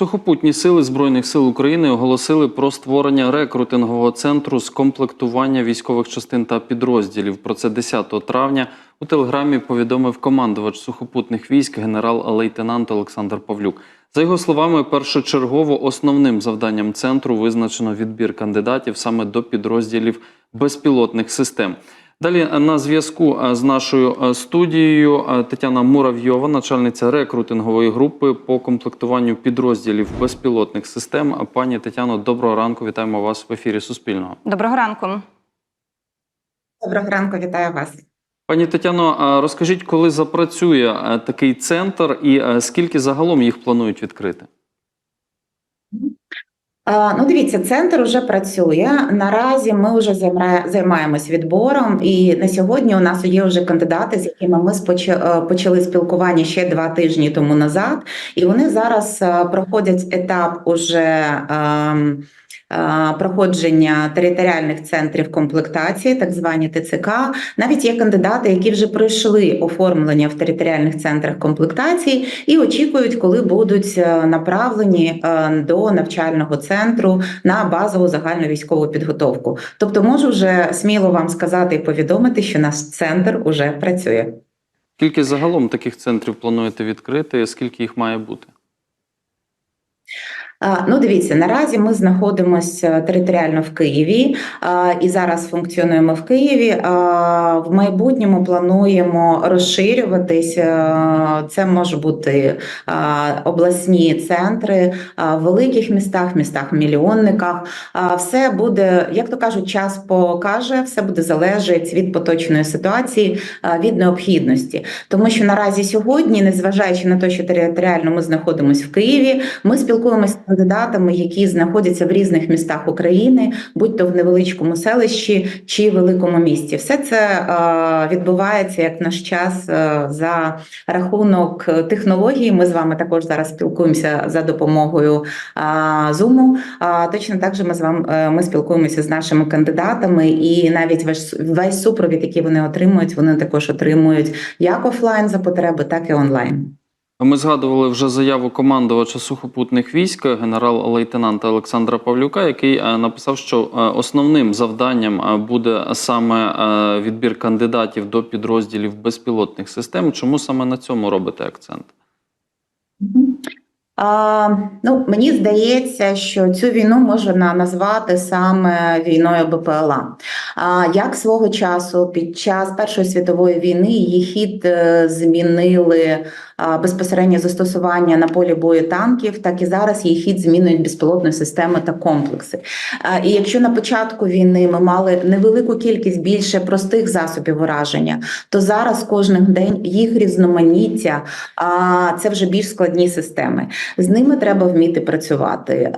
Сухопутні сили Збройних сил України оголосили про створення рекрутингового центру з комплектування військових частин та підрозділів. Про це 10 травня у телеграмі повідомив командувач сухопутних військ генерал-лейтенант Олександр Павлюк. За його словами, першочергово основним завданням центру визначено відбір кандидатів саме до підрозділів безпілотних систем. Далі на зв'язку е, з нашою е, студією е, Тетяна Муравйова, начальниця рекрутингової групи по комплектуванню підрозділів безпілотних систем. Пані Тетяно, доброго ранку. Вітаємо вас в ефірі Суспільного. Доброго ранку. Доброго ранку, вітаю вас. Пані Тетяно, розкажіть, коли запрацює е, такий центр і е, скільки загалом їх планують відкрити? Ну, дивіться, центр вже працює. Наразі ми вже займаємось відбором, і на сьогодні у нас є вже кандидати, з якими ми е, почали спілкування ще два тижні тому назад, і вони зараз е, проходять етап уже. е, Проходження територіальних центрів комплектації, так звані ТЦК, навіть є кандидати, які вже пройшли оформлення в територіальних центрах комплектації і очікують, коли будуть е, направлені е, до навчального центру на базову загальну військову підготовку. Тобто, можу вже сміло вам сказати і повідомити, що наш центр уже працює. Скільки загалом таких центрів плануєте відкрити? Скільки їх має бути? Ну, дивіться, наразі ми знаходимося територіально в Києві і зараз функціонуємо в Києві. В майбутньому плануємо розширюватись. Це може бути обласні центри в великих містах, містах мільйонниках. Все буде, як то кажуть, час покаже, все буде залежати від поточної ситуації, від необхідності. Тому що наразі сьогодні, незважаючи на те, що територіально ми знаходимося в Києві, ми спілкуємося кандидатами, які знаходяться в різних містах України, будь то в невеличкому селищі чи великому місті. Все це е, відбувається як наш час е, за рахунок технологій. Ми з вами також зараз спілкуємося за допомогою е, Zoom. А точно так же ми з вами е, ми спілкуємося з нашими кандидатами, і навіть весь, весь супровід, який вони отримують, вони також отримують як офлайн за потреби, так і онлайн. Ми згадували вже заяву командувача сухопутних військ генерал-лейтенанта Олександра Павлюка, який е, написав, що е, основним завданням е, буде саме е, відбір кандидатів до підрозділів безпілотних систем. Чому саме на цьому робите акцент? А, ну, мені здається, що цю війну можна назвати саме війною БПЛА. А як свого часу під час Першої світової війни її хід е, змінили безпосереднє застосування на полі бою танків, так і зараз її хід змінюють безпілотні системи та комплекси. І якщо на початку війни ми мали невелику кількість більше простих засобів ураження, то зараз кожен день їх різноманіття, а це вже більш складні системи. З ними треба вміти працювати.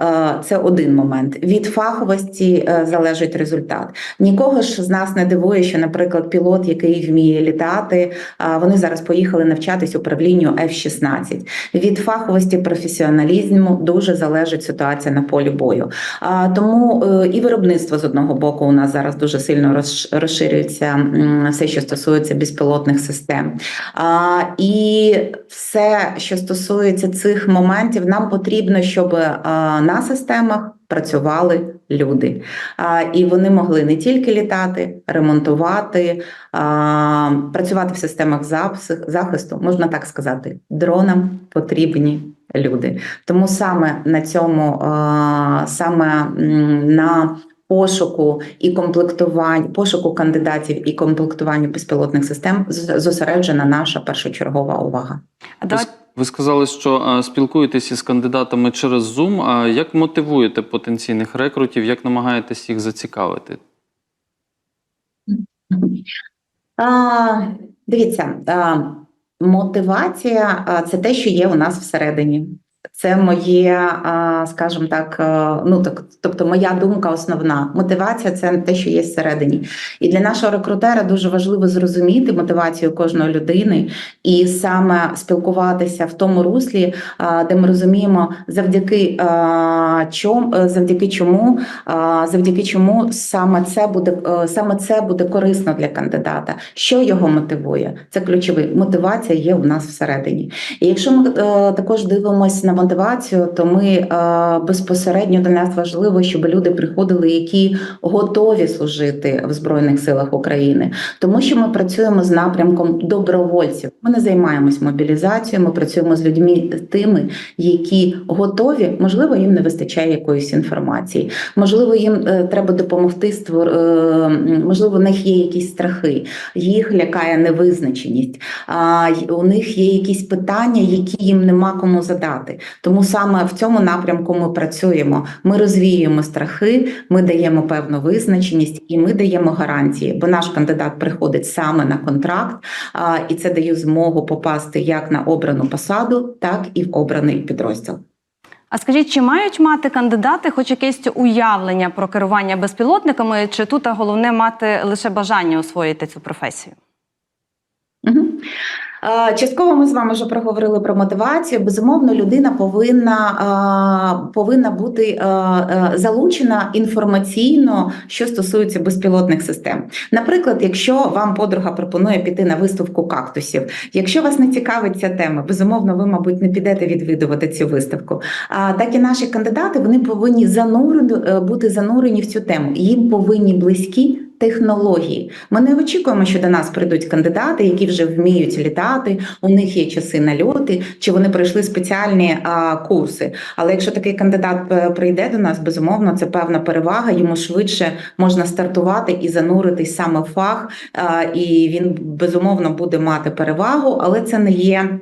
Це один момент. Від фаховості е, залежить результат. Нікого ж з нас не дивує, що, наприклад, пілот, який вміє літати, вони зараз поїхали навчатись управлінню F-16. Від фаховості професіоналізму дуже залежить ситуація на полі бою. А, Тому е, і виробництво з одного боку у нас зараз дуже сильно розш- розширюється все, що стосується безпілотних систем. А, І все, що стосується цих моментів, нам потрібно, щоб на системах працювали люди, і вони могли не тільки літати, ремонтувати, працювати в системах захисту, можна так сказати, дронам потрібні. Люди тому саме на цьому саме на пошуку і комплектувань, пошуку кандидатів і комплектуванню безпілотних систем зосереджена наша першочергова увага. А Ви сказали, що е, спілкуєтеся з кандидатами через Zoom. А як мотивуєте потенційних рекрутів? Як намагаєтесь їх зацікавити? А, дивіться, а, мотивація це те, що є у нас всередині. Це моє, скажімо так, ну так, тобто моя думка основна. Мотивація це те, що є всередині. І для нашого рекрутера дуже важливо зрозуміти мотивацію кожної людини і саме спілкуватися в тому руслі, де ми розуміємо, завдяки чому, завдяки чому, завдяки чому саме це буде е, саме це буде корисно для кандидата. Що його мотивує? Це ключовий мотивація є у нас всередині. І якщо ми е, також дивимося на мотивацію, то ми е, безпосередньо до нас важливо, щоб люди приходили, які готові служити в Збройних силах України, тому що ми працюємо з напрямком добровольців. Ми не займаємось мобілізацією. Ми працюємо з людьми тими, які готові. Можливо, їм не вистачає якоїсь інформації. Можливо, їм е, треба допомогти створ... е, можливо, у них є якісь страхи, їх лякає невизначеність. А у них є якісь питання, які їм нема кому задати. Тому саме в цьому напрямку ми працюємо. Ми розвіюємо страхи, ми даємо певну визначеність і ми даємо гарантії, бо наш кандидат приходить саме на контракт, і це дає змогу попасти як на обрану посаду, так і в обраний підрозділ. А скажіть, чи мають мати кандидати хоч якесь уявлення про керування безпілотниками, чи тут головне мати лише бажання освоїти цю професію? Мгм. Е, Частково ми з вами вже проговорили про мотивацію. Безумовно, людина повинна, е, повинна бути е, залучена інформаційно, що стосується безпілотних систем. Наприклад, якщо вам подруга пропонує піти на виставку кактусів, якщо вас не цікавить ця тема, безумовно, ви, мабуть, не підете відвідувати цю виставку. Так і наші кандидати вони повинні занурені, е, бути занурені в цю тему. Їм повинні близькі технології. Ми не очікуємо, що до нас прийдуть кандидати, які вже вміють літати, у них є часи нальоти, чи вони пройшли спеціальні а, курси. Але якщо такий кандидат е, прийде до нас, безумовно, це певна перевага. Йому швидше можна стартувати і зануритись саме в фах, а, і він безумовно буде мати перевагу, але це не є.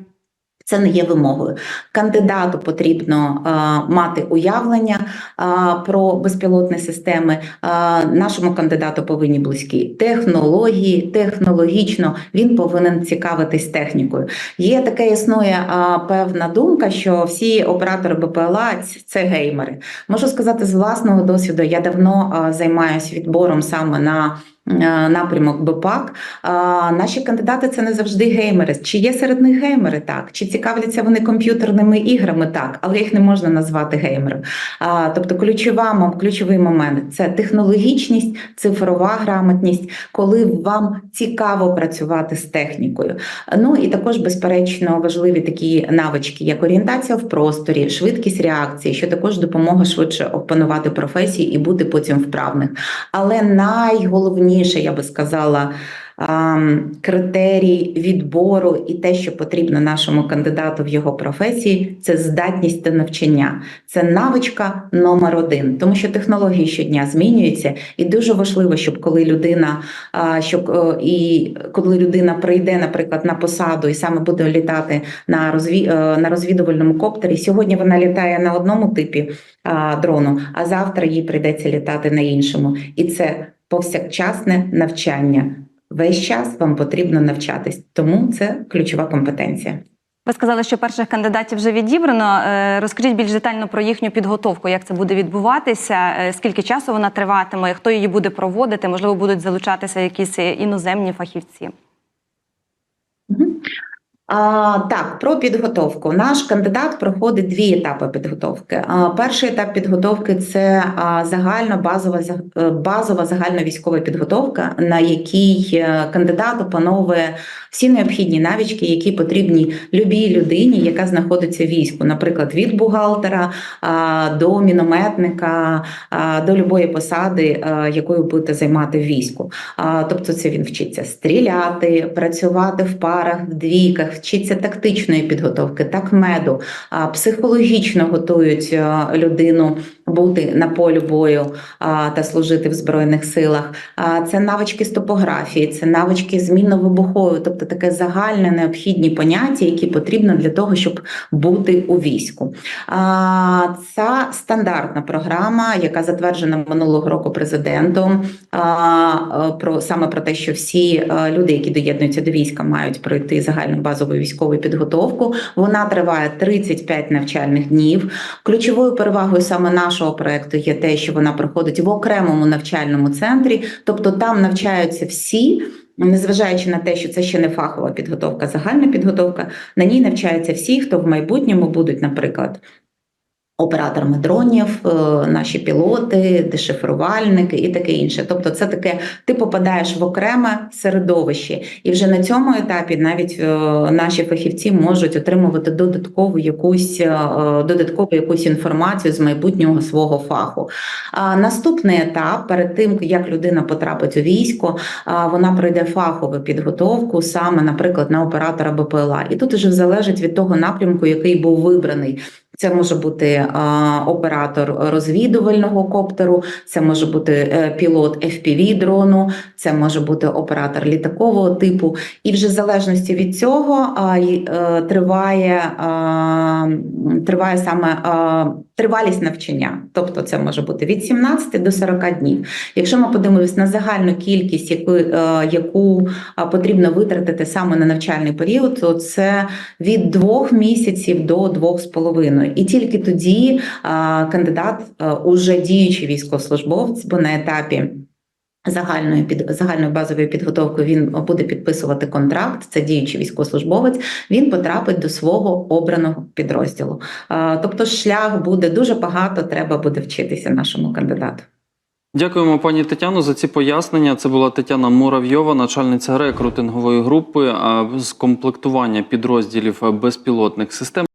Це не є вимогою. Кандидату потрібно е, мати уявлення е, про безпілотні системи. Е, нашому кандидату повинні близькі технології, технологічно він повинен цікавитись технікою. Є таке існує е, певна думка, що всі оператори БПЛА це геймери. Можу сказати з власного досвіду, я давно е, займаюся відбором саме на напрямок БПАК. А, Наші кандидати це не завжди геймери. Чи є серед них геймери? Так. Чи цікавляться вони комп'ютерними іграми? Так, але їх не можна назвати геймером. А, Тобто, ключова ключовий момент це технологічність, цифрова грамотність, коли вам цікаво працювати з технікою. Ну і також, безперечно, важливі такі навички, як орієнтація в просторі, швидкість реакції, що також допомога швидше опанувати професії і бути потім вправним. Але найголовніше, я би сказала, критерій відбору і те, що потрібно нашому кандидату в його професії, це здатність до навчання. Це навичка номер один, тому що технології щодня змінюються, і дуже важливо, щоб коли людина, щоб е, і коли людина прийде, наприклад, на посаду і саме буде літати на розві, е, на розвідувальному коптері. Сьогодні вона літає на одному типі дрону, а завтра їй прийдеться літати на іншому, і це повсякчасне навчання. Весь час вам потрібно навчатись, тому це ключова компетенція. Ви сказали, що перших кандидатів вже відібрано. Е, Розкажіть більш детально про їхню підготовку, як це буде відбуватися, е, скільки часу вона триватиме, хто її буде проводити, можливо, будуть залучатися якісь е, іноземні фахівці. А, так, про підготовку. Наш кандидат проходить дві етапи підготовки. А, перший етап підготовки це загальна базова е, базова загальновійськова підготовка, на якій е, кандидат опановує всі необхідні навички, які потрібні любій людині, яка знаходиться в війську, наприклад, від бухгалтера до мінометника, до любої посади, а, якою будете займати в війську. Тобто, це він вчиться стріляти, працювати в парах, в двійках, вчиться тактичної підготовки, такмеду, а, психологічно готують людину бути на полі бою а, та служити в збройних силах. А, Це навички з топографії, це навички змінно-вибухової, тобто таке загальне необхідні поняття, які потрібно для того, щоб бути у війську. А, Ця стандартна програма, яка затверджена минулого року президентом, а, е, про саме про те, що всі е, люди, які доєднуються до війська, мають пройти загальну базову військову підготовку. Вона триває 35 навчальних днів. Ключовою перевагою саме нашого проекту є те, що вона проходить в окремому навчальному центрі, тобто там навчаються всі. Незважаючи на те, що це ще не фахова підготовка, загальна підготовка, на ній навчаються всі, хто в майбутньому будуть, наприклад, Операторами дронів, е, наші пілоти, дешифрувальники і таке інше. Тобто, це таке, ти попадаєш в окреме середовище, і вже на цьому етапі навіть е, наші фахівці можуть отримувати додаткову якусь е, додаткову якусь інформацію з майбутнього свого фаху. А наступний етап, перед тим як людина потрапить у військо, вона пройде фахову підготовку, саме, наприклад, на оператора БПЛА. І тут вже залежить від того напрямку, який був вибраний. Це може бути оператор розвідувального коптеру, це може бути е, пілот FPV дрону, це може бути оператор літакового типу. І вже в залежності від цього е, триває, триває саме тривалість навчання. Тобто це може бути від 17 до 40 днів. Якщо ми подивимось на загальну кількість, яку, е, яку потрібно витратити саме на навчальний період, то це від двох місяців до двох з половиною. І тільки тоді кандидат, уже діючий військовослужбовець, бо на етапі. Загальної під загальної базової підготовки він буде підписувати контракт. Це діючий військовослужбовець. Він потрапить до свого обраного підрозділу. Тобто, шлях буде дуже багато. Треба буде вчитися нашому кандидату. Дякуємо, пані Тетяно, за ці пояснення. Це була Тетяна Муравйова, начальниця рекрутингової групи з комплектування підрозділів безпілотних систем.